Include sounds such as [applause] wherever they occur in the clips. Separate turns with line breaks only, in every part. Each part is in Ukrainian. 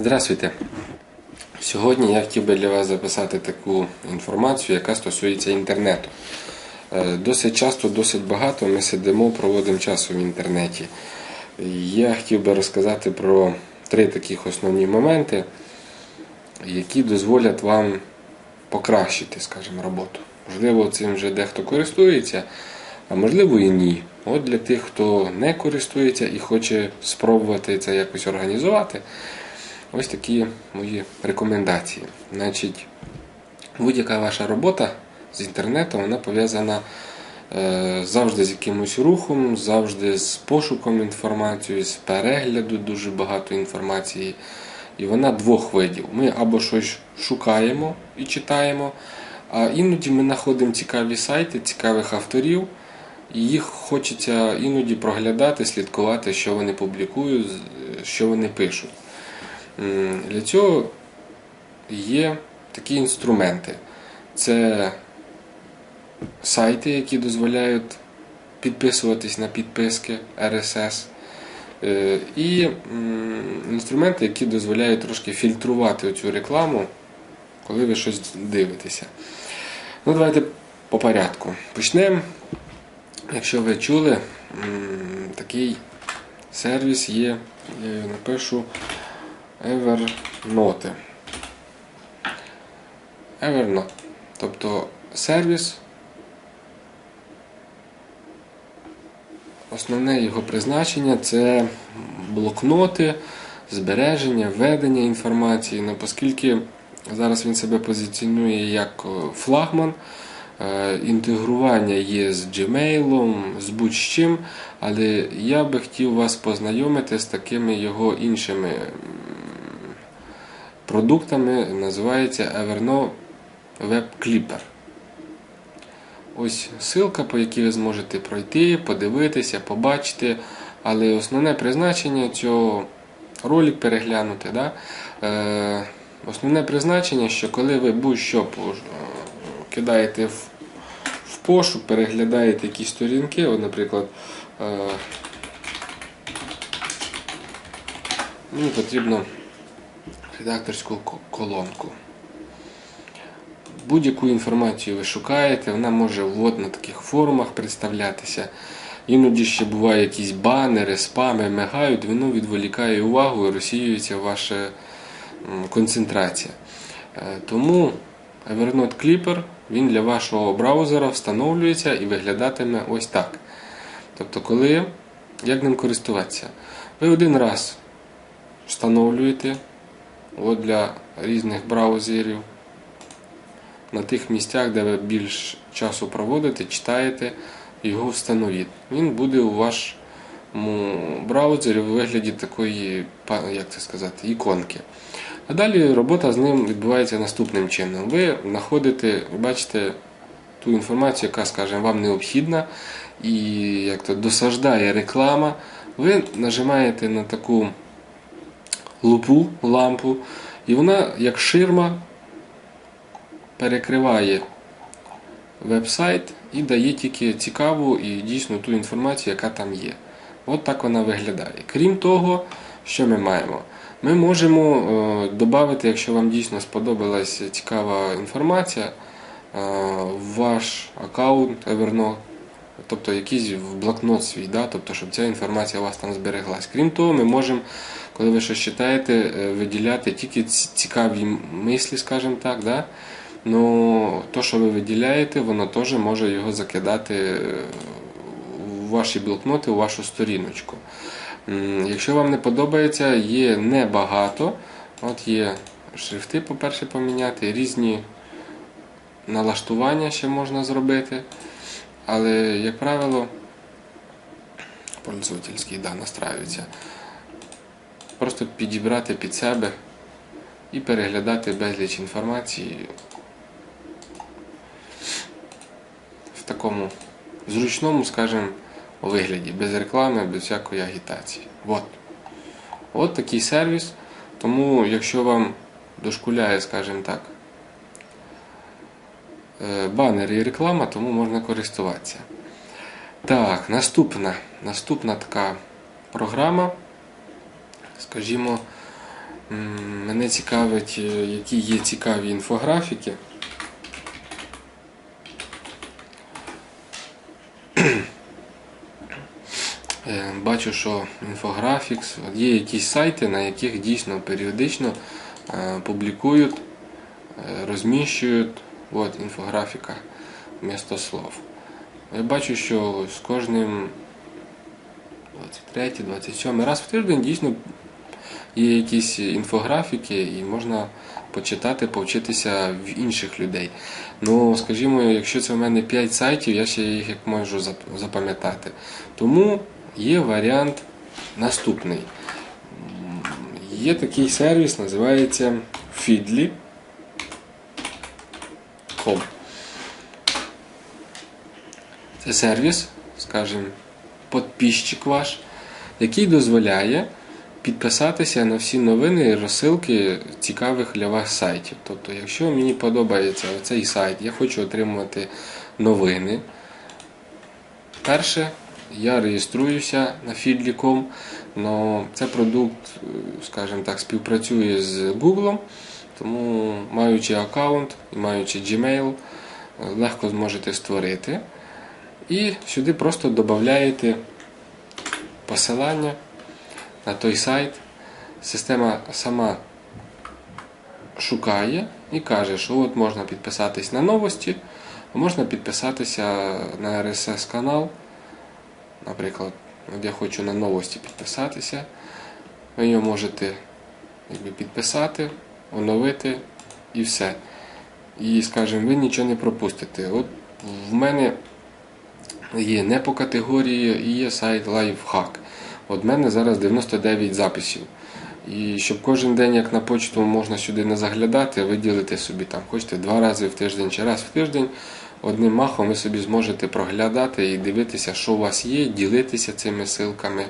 Здравствуйте. Сьогодні я хотів би для вас записати таку інформацію, яка стосується інтернету. Е, Досить часто, досить багато ми сидимо, проводимо часу в інтернеті. Я хотів би розказати про три таких основні моменти, які дозволять вам покращити, скажімо, роботу. Можливо, цим вже дехто користується, а можливо і ні. От для тих, хто не користується і хоче спробувати це якось організувати. Ось такі мої рекомендації. Значить, будь-яка ваша робота з інтернетом вона пов'язана е, завжди з якимось рухом, завжди з пошуком інформації, з перегляду дуже багато інформації. І вона двох видів. Ми або щось шукаємо і читаємо, а іноді ми знаходимо цікаві сайти, цікавих авторів, і їх хочеться іноді проглядати, слідкувати, що вони публікують, що вони пишуть. М, Для цього є такі інструменти. Це сайти, які дозволяють підписуватись на підписки RSS. Е, І інструменти, які дозволяють трошки фільтрувати цю рекламу, коли ви щось дивитеся. Ну, давайте по порядку. Почнемо. Якщо ви чули, такий сервіс є, я його напишу Evernote. Evernote. Тобто сервіс. Основне його призначення це блокноти, збереження, ведення інформації. Ну, оскільки зараз він себе позиціонує як е, флагман, е, інтегрування є з Gmail, з будь-чим, але я би хотів вас познайомити з такими його іншими продуктами. Називається Evernote Web Clipper. Ось ссылка, по якій ви зможете пройти, подивитися, побачити. Але основне призначення цього ролик переглянути. Да? Е, основне призначення, що коли ви будь-що кидаєте в, в пошук, переглядаєте якісь сторінки, от, наприклад, е, мені потрібно редакторську колонку. Будь-яку інформацію ви шукаєте, вона може от на таких форумах представлятися. Іноді ще бувають якісь банери, спами, мигають, воно відволікає увагу і розсіюється ваша концентрація. Е, Тому Evernote Clipper він для вашого браузера встановлюється і виглядатиме ось так. Тобто, коли, як ним користуватися? Ви один раз встановлюєте от для різних браузерів на тих місцях, де ви більш часу проводите, читаєте, його встановіть. Він буде у вашому браузері у вигляді такої, як це сказати, іконки. А далі робота з ним відбувається наступним чином. Ви знаходите, бачите ту інформацію, яка, скажімо, вам необхідна, і як то досаждає реклама. Ви нажимаєте на таку лупу, лампу, і вона, як ширма, перекриває веб-сайт і дає тільки цікаву і дійсно ту інформацію, яка там є. От так вона виглядає. Крім того, що ми маємо? Ми можемо е, додати, якщо вам дійсно сподобалась цікава інформація, е, в ваш аккаунт Evernote, тобто якийсь в блокнот свій, да? тобто, щоб ця інформація у вас там збереглась. Крім того, ми можемо, коли ви щось читаєте, е, виділяти тільки цікаві мислі, скажімо так. Да? Ну, то, що ви виділяєте, воно теж може його закидати е, у ваші блокноти, у вашу сторіночку. Якщо вам не подобається, є небагато. От є шрифти, по-перше, поміняти, різні налаштування ще можна зробити. Але, як правило, пользовательський да, настраюється. Просто підібрати під себе і переглядати безліч інформації в такому зручному, скажімо, вигляді, без реклами, без всякої агітації. От. От такий сервіс. Тому, якщо вам дошкуляє, скажімо так, банери і реклама, тому можна користуватися. Так, наступна, наступна така програма, скажімо, Мене цікавить, е, які є цікаві інфографіки. Е, Бачу, що інфографікс, є якісь сайти, на яких дійсно періодично е, публікують, е, розміщують от, інфографіка вмісто слов. Я бачу, що з кожним 23, 27 раз в тиждень дійсно є якісь інфографіки і можна почитати, повчитися в інших людей. Ну, скажімо, якщо це в мене 5 сайтів, я ще їх як можу запам'ятати. Тому є варіант наступний. Є такий сервіс, називається Feedly. Com. Це сервіс, скажімо, підписчик ваш, який дозволяє підписатися на всі новини і розсилки цікавих для вас сайтів. Тобто, якщо мені подобається цей сайт, я хочу отримувати новини. Перше, я реєструюся на Feedly.com, але це продукт, скажімо так, співпрацює з Google, тому маючи аккаунт і маючи Gmail, е, легко зможете створити. І сюди просто додаєте посилання на той сайт. Система сама шукає і каже, що от можна підписатись на новості, а можна підписатися на RSS канал. Наприклад, от я хочу на новості підписатися. Ви його можете якби, підписати, оновити і все. І, скажімо, ви нічого не пропустите. От в мене є не по категорії і є сайт Lifehack. От в мене зараз 99 записів. І щоб кожен день, як на почту, можна сюди не заглядати, виділити собі там, хочете два рази в тиждень чи раз в тиждень. Одним махом ви собі зможете проглядати і дивитися, що у вас є, ділитися цими силками.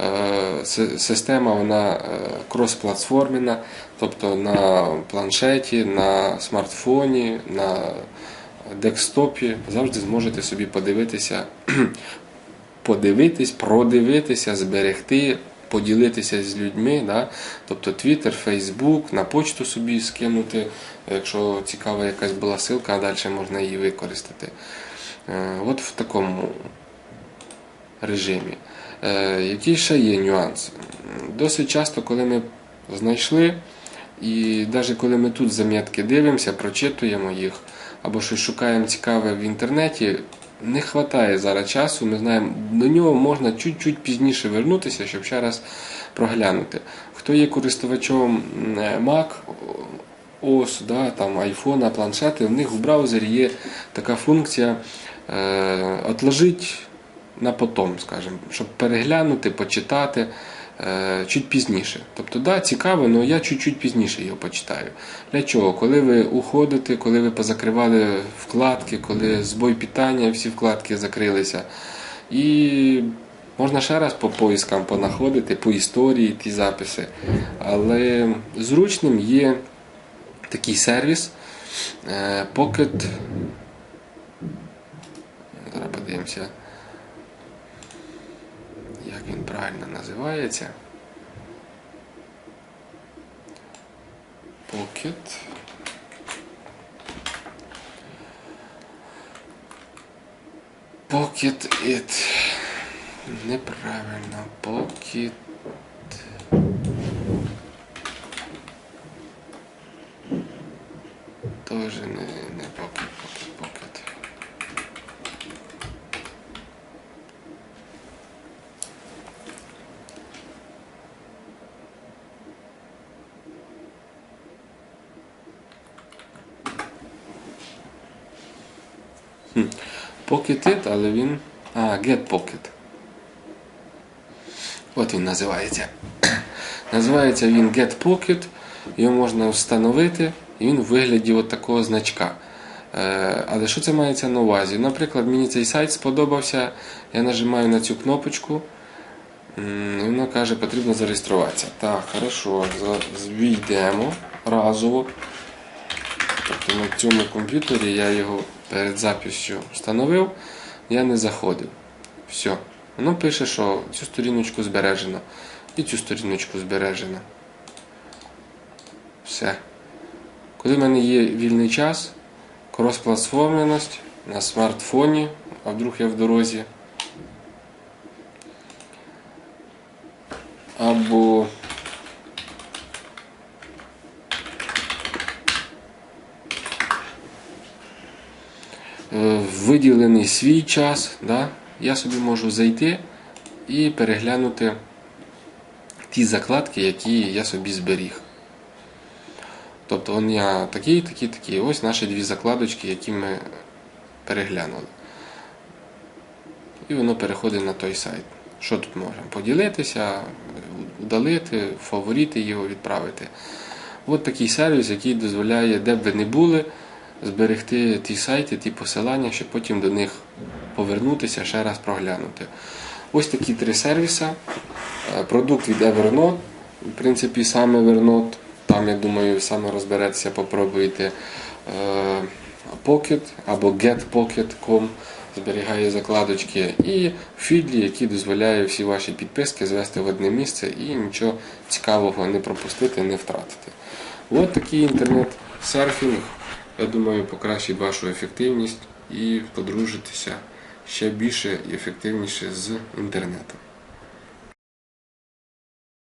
Е, си- Система вона е, кросплатформена, тобто на планшеті, на смартфоні, на декстопі завжди зможете собі подивитися, [clears throat] подивитись, продивитися, зберегти, поділитися з людьми. Да? Тобто Twitter, Facebook, на почту собі скинути, якщо цікава якась була ссылка, а далі можна її використати. Е, От в такому режимі. Е, Який ще є нюанс? Досить часто, коли ми знайшли, і навіть коли ми тут замітки дивимося, прочитуємо їх, або щось шукаємо цікаве в інтернеті, не вистачає зараз часу. Ми знаємо, до нього можна чуть-чуть пізніше вернутися, щоб ще раз проглянути. Хто є користувачом Mac, OS, да, там, iPhone, планшети, в них в браузері є така функція е, «Отложить на потом, скажімо, щоб переглянути, почитати е, чуть пізніше. Тобто, да, цікаво, але я чуть-чуть пізніше його почитаю. Для чого? Коли ви уходите, коли ви позакривали вкладки, коли збой питання, всі вкладки закрилися. І можна ще раз по поискам понаходити, по історії ті записи. Але зручним є такий сервіс е, Pocket. Зараз подивимося, правильно називається. Pocket. Pocket it. Неправильно. Pocket. Тоже не, Pocket It, але він. А, Get Pocket. От він називається. [clears throat] називається він Get Pocket. Його можна встановити, і він у вигляді от такого значка. Е, але що це мається на увазі? Наприклад, мені цей сайт сподобався. Я нажимаю на цю кнопочку. І воно каже, потрібно зареєструватися. Так, хорошо, війдемо разово. Тобто на цьому комп'ютері я його перед записью встановив, я не заходив. Все. Воно пише, що цю сторіночку збережено і цю сторіночку збережено. Все. Коли в мене є вільний час, крос-платформеність на смартфоні, а вдруг я в дорозі. Або е, виділений свій час, да, я собі можу зайти і переглянути ті закладки, які я собі зберіг. Тобто он я такий, такий, такий. Ось наші дві закладочки, які ми переглянули. І воно переходить на той сайт. Що тут можемо? Поділитися, удалити, фаворити його відправити. От такий сервіс, який дозволяє, де б ви не були, зберегти ті сайти, ті посилання, щоб потім до них повернутися, ще раз проглянути. Ось такі три сервіси. Е, Продукт від Evernote. В принципі, саме Evernote. Там, я думаю, саме розберетеся, попробуйте. Е, Pocket або getpocket.com зберігає закладочки. І Feedly, який дозволяє всі ваші підписки звести в одне місце і нічого цікавого не пропустити, не втратити. От такий інтернет-серфінг, я думаю, покращить вашу ефективність і подружитися ще більше і ефективніше з інтернетом.